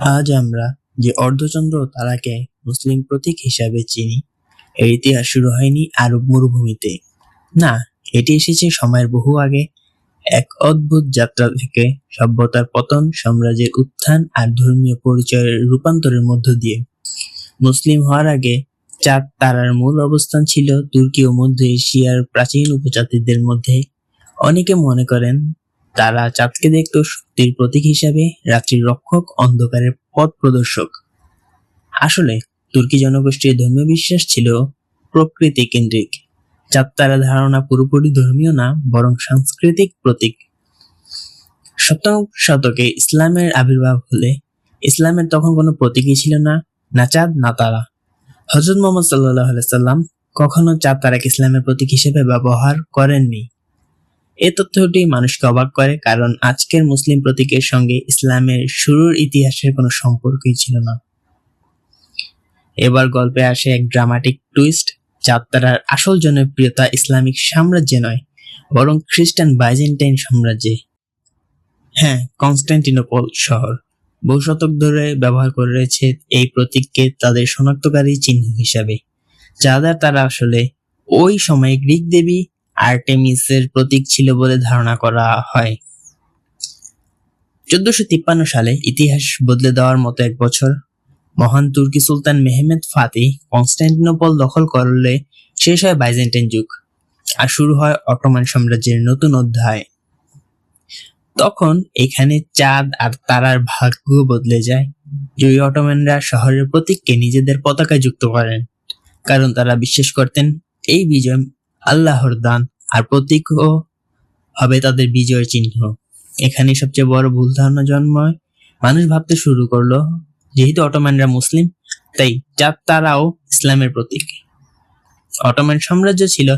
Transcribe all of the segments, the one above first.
আজ আমরা যে অর্ধচন্দ্র তারাকে মুসলিম প্রতীক হিসাবে চিনি, এর ইতিহাস শুরু হয়নি আরব মরুভূমিতে। না, এটি এসেছে সময়ের বহু আগে। এক অদ্ভুত যাত্রা থেকে সভ্যতার পতন, সাম্রাজ্যের উত্থান আর ধর্মীয় পরিচয়ের রূপান্তরের মধ্য দিয়ে। মুসলিম হওয়ার আগে চাঁদ তারার মূল অবস্থান ছিল তুর্কি ও মধ্য এশিয়ার প্রাচীন উপজাতিদের মধ্যে। অনেকে মনে করেন তারা চাঁদকে দেখত শক্তির প্রতীক হিসাবে, রাত্রির রক্ষক, অন্ধকারের পথ প্রদর্শক। আসলে, তুর্কি জনগোষ্ঠীর ধর্মীয় বিশ্বাস ছিল প্রকৃতি কেন্দ্রিক। চাঁদ তারা ধারণা পুরোপুরি ধর্মীয় না, বরং সাংস্কৃতিক প্রতীক। সপ্তম শতকে ইসলামের আবির্ভাব হলে, ইসলামের তখন কোনো প্রতীকই ছিল না না চাঁদ, না তারা। হজরত মোহাম্মদ সাল্লাহ সাল্লাম কখনো চাঁদ তারাকে ইসলামের প্রতীক হিসেবে ব্যবহার করেননি। এ তথ্যটি মানুষকে অবাক করে, কারণ আজকের মুসলিম প্রতীকের সঙ্গে ইসলামের শুরুর ইতিহাসের কোনো সম্পর্কই ছিল না। এবার গল্পে আসে এক ড্রামাটিক টুইস্ট যাত্রার আসল জনপ্রিয়তা ইসলামিক সাম্রাজ্যে নয়, বরং খ্রিস্টান বাইজেন্টাইন সাম্রাজ্যে। হ্যাঁ কনস্ট্যান্টিনোপল শহর। বহু শতক ধরে ব্যবহার করে রয়েছে এই প্রতীককে তাদের শনাক্তকারী চিহ্ন হিসাবে যাদের তারা আসলে ওই সময়ে গ্রিক দেবী আর্টেমিসের প্রতীক ছিল বলে ধারণা করা হয়। চোদ্দশো তিপ্পান্ন সালে ইতিহাস বদলে দেওয়ার মতো এক বছর মহান তুর্কি সুলতান মেহমেদ ফাতি কনস্ট্যান্টিনোপল দখল করলে শেষ হয় বাইজেন্টাইন যুগ আর শুরু হয় অটোমান সাম্রাজ্যের নতুন অধ্যায়। তখন এখানে চাঁদ আর তারার ভাগ্য বদলে যায়। জয়ী অটোম্যানরা শহরের প্রতীককে নিজেদের পতাকায় যুক্ত করেন, কারণ তারা বিশ্বাস করতেন এই বিজয় আল্লাহর দান আর প্রতীকও হবে তাদের বিজয়ের চিহ্ন। এখানে সবচেয়ে বড় ভুল ধারণা জন্মায়। মানুষ ভাবতে শুরু করল, যেহেতু অটোম্যানরা মুসলিম, তাই চাঁদ তারাও ইসলামের প্রতীক। অটোম্যান সাম্রাজ্য ছিল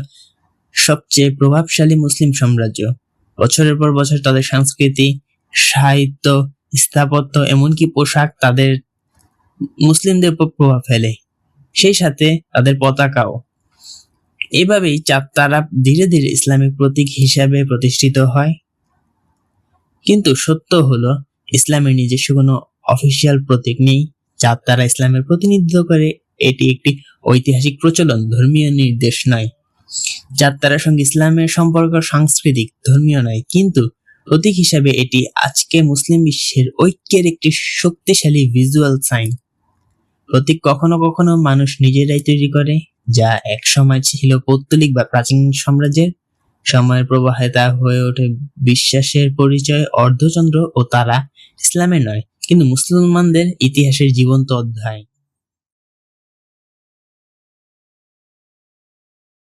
সবচেয়ে প্রভাবশালী মুসলিম সাম্রাজ্য। বছরের পর বছর তাদের সংস্কৃতি, সাহিত্য, স্থাপত্য, এমনকি পোশাক তাদের মুসলিমদের উপর প্রভাব ফেলে। সেই সাথে তাদের পতাকাও এভাবেই চাঁদ তারা ধীরে ধীরে ইসলামিক প্রতীক হিসাবে প্রতিষ্ঠিত হয়। কিন্তু সত্য হলো ইসলামের নিজস্ব কোনো অফিসিয়াল প্রতীক নেই। চাঁদ তারা ইসলামের প্রতিনিধিত্ব করে, এটি একটি ঐতিহাসিক প্রচলন, ধর্মীয় নির্দেশ নয়। যার তার সঙ্গে ইসলামের সম্পর্ক সাংস্কৃতিক, ধর্মীয় নয়, কিন্তু প্রতীক হিসাবে এটি আজকে মুসলিম বিশ্বের ঐক্যের একটি শক্তিশালী ভিজুয়াল সাইন প্রতীক কখনো কখনো মানুষ নিজেরাই তৈরি করে। যা এক সময় ছিল পৌত্তলিক বা প্রাচীন সাম্রাজ্যের। সময়ের প্রবাহে তা হয়ে ওঠে বিশ্বাসের পরিচয়, অর্ধচন্দ্র ও তারা ইসলামের নয়, কিন্তু মুসলমানদের ইতিহাসের জীবন্ত অধ্যায়।